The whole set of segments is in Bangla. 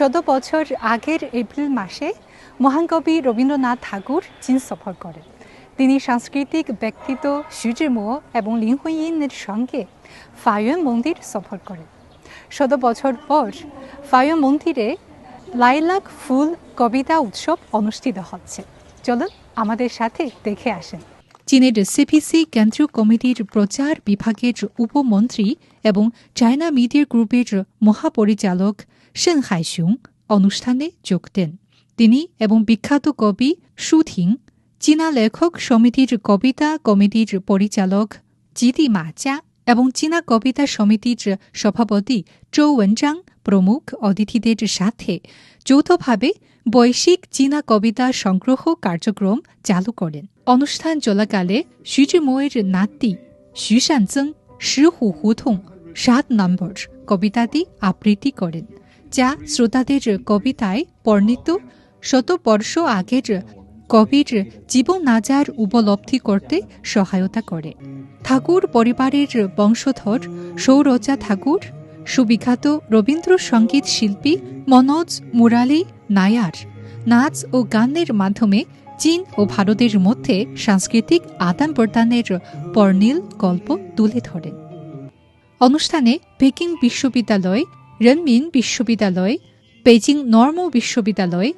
শত বছর আগের এপ্রিল মাসে মহানকবি রবীন্দ্রনাথ ঠাকুর চীন সফর করেন। তিনি সাংস্কৃতিক ব্যক্তিত্ব সুজিমো এবং লিংহুইনের সঙ্গে ফায়ন মন্দির সফর করেন। শত বছর পর ফায়ন মন্দিরে লাইলাক ফুল কবিতা উৎসব অনুষ্ঠিত হচ্ছে। চলুন আমাদের সাথে দেখে আসেন। চীনের সিপিসি কেন্দ্রীয় কমিটির প্রচার বিভাগের উপমন্ত্রী এবং চায়না মিডিয়া গ্রুপের মহাপরিচালক সেন হাইসুং অনুষ্ঠানে যোগ দেন। তিনি এবং বিখ্যাত কবি সুথিং চীনা লেখক সমিতির কবিতা কমিটির পরিচালক জিদি মাচা এবং চীনা কবিতা সমিতির সভাপতি চৌ ওয়েনজাং প্রমুখ অতিথিদের সাথে যৌথভাবে বৈশ্বিক চীনা কবিতা সংগ্রহ কার্যক্রম চালু করেন। অনুষ্ঠান চলাকালে শিজিমোয়ের নাতি শিশানজং শিহু হুথং সাত নম্বর কবিতাটি আবৃত্তি করেন। যা শ্রোতাদের কবিতায় বর্ণিত শতবর্ষ আগের কবির জীবন নাজার উপলব্ধি করতে সহায়তা করে। ঠাকুর পরিবারের বংশধর সৌরজা ঠাকুর, সুবিখ্যাত রবীন্দ্রসঙ্গীত শিল্পী মনোজ মুরালি নায়ার নাচ ও গানের মাধ্যমে চীন ও ভারতের মধ্যে সাংস্কৃতিক আদান প্রদানের পর্ণিল গল্প তুলে ধরেন। অনুষ্ঠানে পেকিং বিশ্ববিদ্যালয় রেনমিন বিশ্ববিদ্যালয় বেজিং নর্ম বিশ্ববিদ্যালয়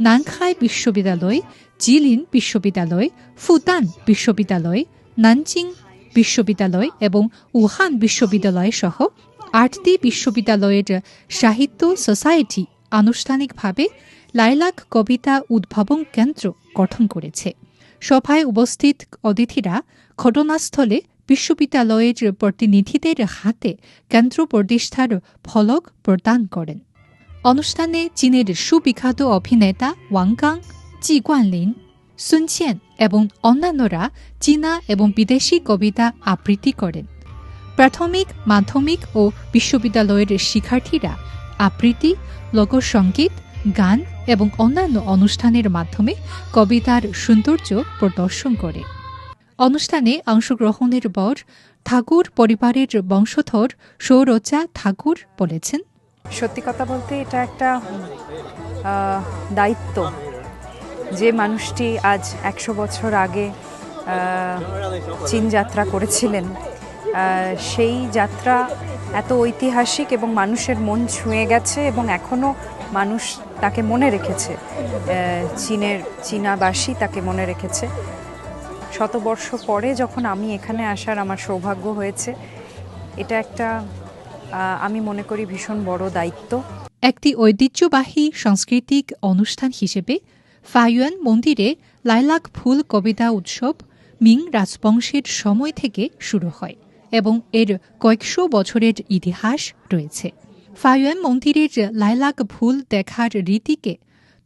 নাংখাই বিশ্ববিদ্যালয় জিলিন বিশ্ববিদ্যালয় ফুতান বিশ্ববিদ্যালয় নানচিং বিশ্ববিদ্যালয় এবং উহান বিশ্ববিদ্যালয় সহ আটটি বিশ্ববিদ্যালয়ের সাহিত্য সোসাইটি আনুষ্ঠানিকভাবে লাইলাক কবিতা উদ্ভাবন কেন্দ্র গঠন করেছে। সভায় উপস্থিত অতিথিরা ঘটনাস্থলে বিশ্ববিদ্যালয়ের প্রতিনিধিদের হাতে কেন্দ্র প্রতিষ্ঠার ফলক প্রদান করেন। অনুষ্ঠানে চীনের সুবিখ্যাত অভিনেতা ওয়াংগাং জি গুয়ানলিন সুনচেন এবং অন্যান্যরা চীনা এবং বিদেশি কবিতা আবৃত্তি করেন। প্রাথমিক, মাধ্যমিক ও বিশ্ববিদ্যালয়ের শিক্ষার্থীরা আবৃত্তি লোকসঙ্গীত গান এবং অন্যান্য অনুষ্ঠানের মাধ্যমে কবিতার সৌন্দর্য প্রদর্শন করে। অনুষ্ঠানে অংশগ্রহণের পর ঠাকুর পরিবারের বংশধর সৌরচা ঠাকুর বলেছেন। সত্যি কথা বলতে এটা একটা দায়িত্ব যে মানুষটি আজ একশো বছর আগে চীন যাত্রা করেছিলেন। সেই যাত্রা এত ঐতিহাসিক এবং মানুষের মন ছুঁয়ে গেছে এবং এখনও মানুষ তাকে মনে রেখেছে। চীনের চীনাবাসী তাকে মনে রেখেছে। শতবর্ষ পরে যখন আমি এখানে আসার আমার সৌভাগ্য হয়েছে, এটা একটা আমি মনে করি ভীষণ বড় দায়িত্ব। একটি ঐতিহ্যবাহী সাংস্কৃতিক অনুষ্ঠান হিসেবে ফায়ুয়ান মন্দিরে লাইলাক ফুল কবিতা উৎসব মিং রাজবংশের সময় থেকে শুরু হয় এবং এর কয়েকশো বছরের ইতিহাস রয়েছে। ফায়ুয়ান মন্দিরের লাইলাক ফুল দেখার রীতিকে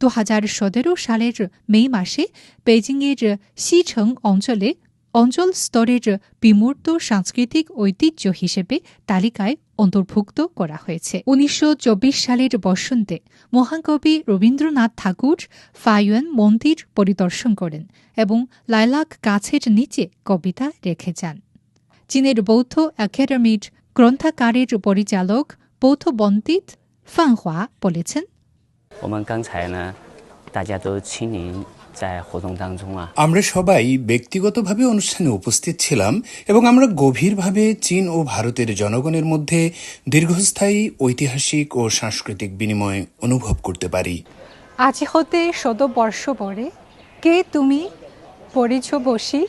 দু হাজার সতেরো সালের মে মাসে বেজিংয়ের সিছং অঞ্চলে অঞ্চল স্তরের বিমূর্ত সাংস্কৃতিক ঐতিহ্য হিসেবে তালিকায় অন্তর্ভুক্ত করা হয়েছে। উনিশশো চব্বিশ সালের বসন্তে মহাকবি রবীন্দ্রনাথ ঠাকুর ফায়ুয়ান মন্দির পরিদর্শন করেন এবং লাইলাক গাছের নিচে কবিতা রেখে যান। চীনের বৌদ্ধ একাডেমির গ্রন্থাকারের পরিচালক বৌদ্ধ পণ্ডিত ফানহোয়া বলেছেন 我们刚才呢，大家都亲临在活动当中啊， আমরা সবাই ব্যক্তিগতভাবে অনুষ্ঠানে উপস্থিত ছিলাম এবং আমরা গভীরভাবে চীন ও ভারতের জনগণের মধ্যে দীর্ঘস্থায়ী ঐতিহাসিক ও সাংস্কৃতিক বিনিময় অনুভব করতে পারি আজ হতে শত বর্ষ পরে কে তুমি পড়েছ বসি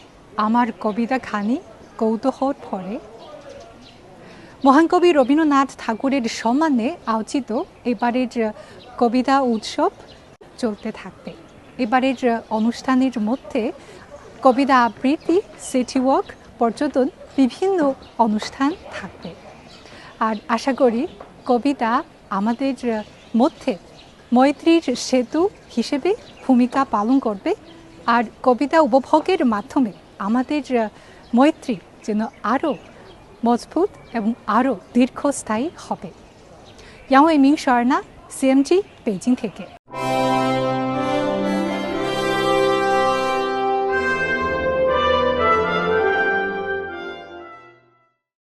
আমার কবিতা খানি কৌতূহল ভরে মহানকবি রবীন্দ্রনাথ ঠাকুরের সম্মানে আয়োজিত এবারের কবিতা উৎসব চলতে থাকবে। এবারের অনুষ্ঠানের মধ্যে কবিতা আবৃত্তি, সিটি ওয়াক, পর্যটন, বিভিন্ন অনুষ্ঠান থাকবে। আর আশা করি কবিতা আমাদের মধ্যে মৈত্রীর সেতু হিসেবে ভূমিকা পালন করবে। আর কবিতা উপভোগের মাধ্যমে আমাদের মৈত্রী যেন আরও মজবুত এবং আরও দীর্ঘস্থায়ী হবে। ইয়াও এমিং শর্ণা সিএমজি বেজিং থেকে।